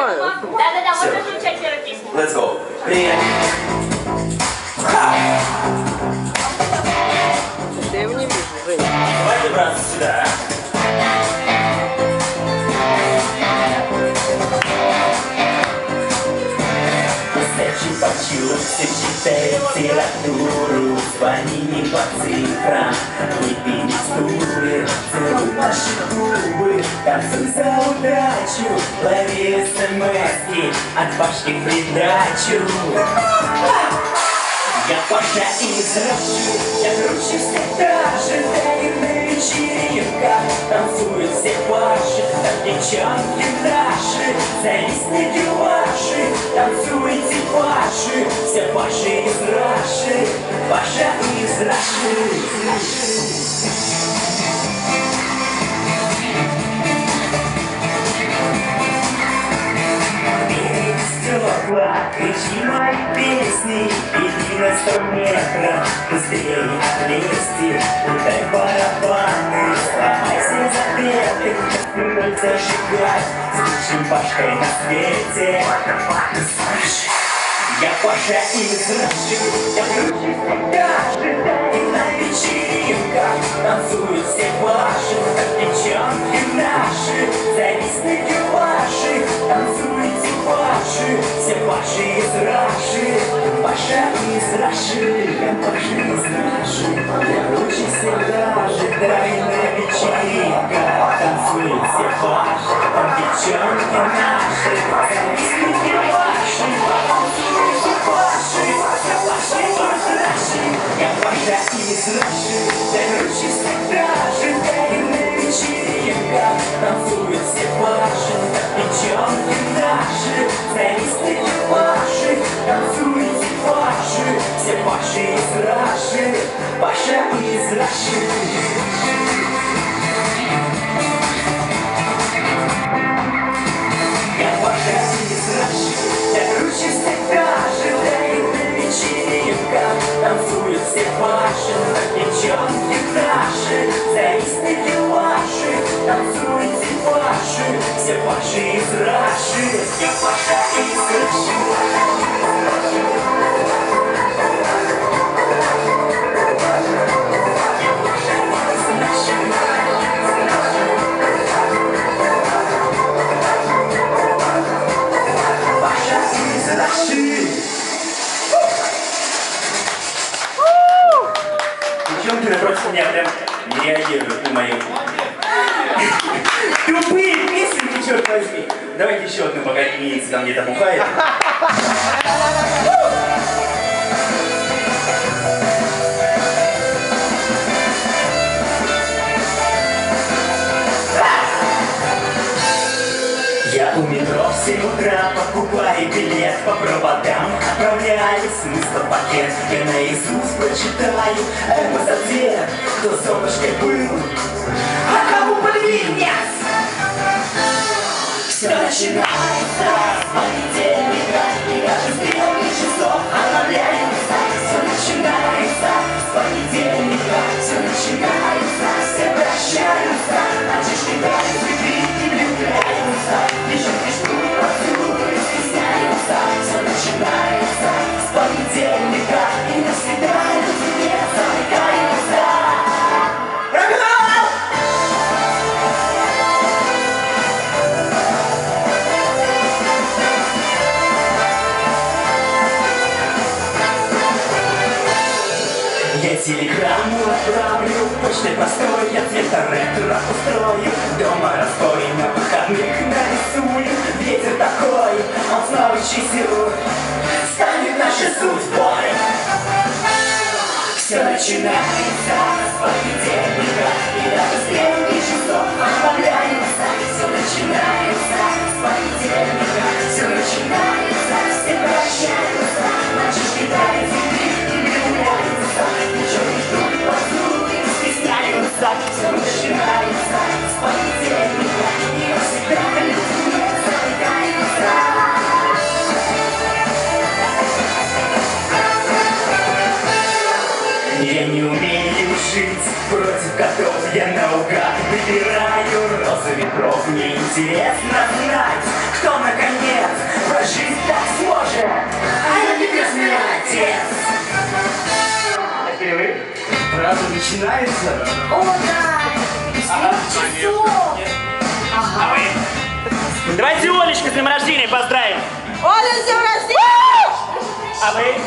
mano. Dada, dá outra chuteira aqui. Let's go. Brinha. Deu nível, velho. Vai quebrar Vai me bater pra me за удачу Лови смс от башки в придачу я Паша из Раши, я круче всегда Ожидаю на вечеринках Танцуют все Паши, как девчонки наши Завистники ваши, танцуете Паши Все Паши из Раши, Паша из Раши песни, иди на сто метров, быстрее отлезти, удай барабаны, сломай все запреты, вновь зажигать, с лучшим Пашкой на свете. Слышь, я Паша из Раши, я круче всегда ожидаю на вечеринках, танцуют все как девчонки наши, завистники ваши, танцуете Паши, все Паши из Раши, Раши, я из Раши, я круче всегда ожидаю на вечеринках, танцуют все Паши, как девчонки наши, завистники ваши, танцуете Паши, все Паши из Раши, я Паша из Раши, я круче всегда ожидаю на вечеринках, танцуют все Паши, как девчонки наши, завистники ваши, танцуете Паши, все Паши из Раши, я Паша из Раши. Паша из Раши. Девчонки напротив меня прям реагируют на мою тупые черт возьми. Давайте еще одну, пока Ницца там где-то бухает. Я у метро в 7 утра покупаю билет по проводам Отправляюсь мы в пакет Я наизусть прочитаю этот ответ Кто солнышкой был, Все начинается с я цвета ретро устрою. Дома разбой на выходных нарисую Ветер такой, он снова чистил Станет нашей судьбой. Все начинается с понедельника И даже стрелки часов обновляются Все начинается с понедельника Все начинается, выбираю розы ветров Мне интересно знать, кто наконец прожить так сможет А я прекрасный отец А перерыв? Правда начинается? О, да! Ага, часов! Давайте Олечка с днем рождения поздравим! Оля, с днем рождения! А вы?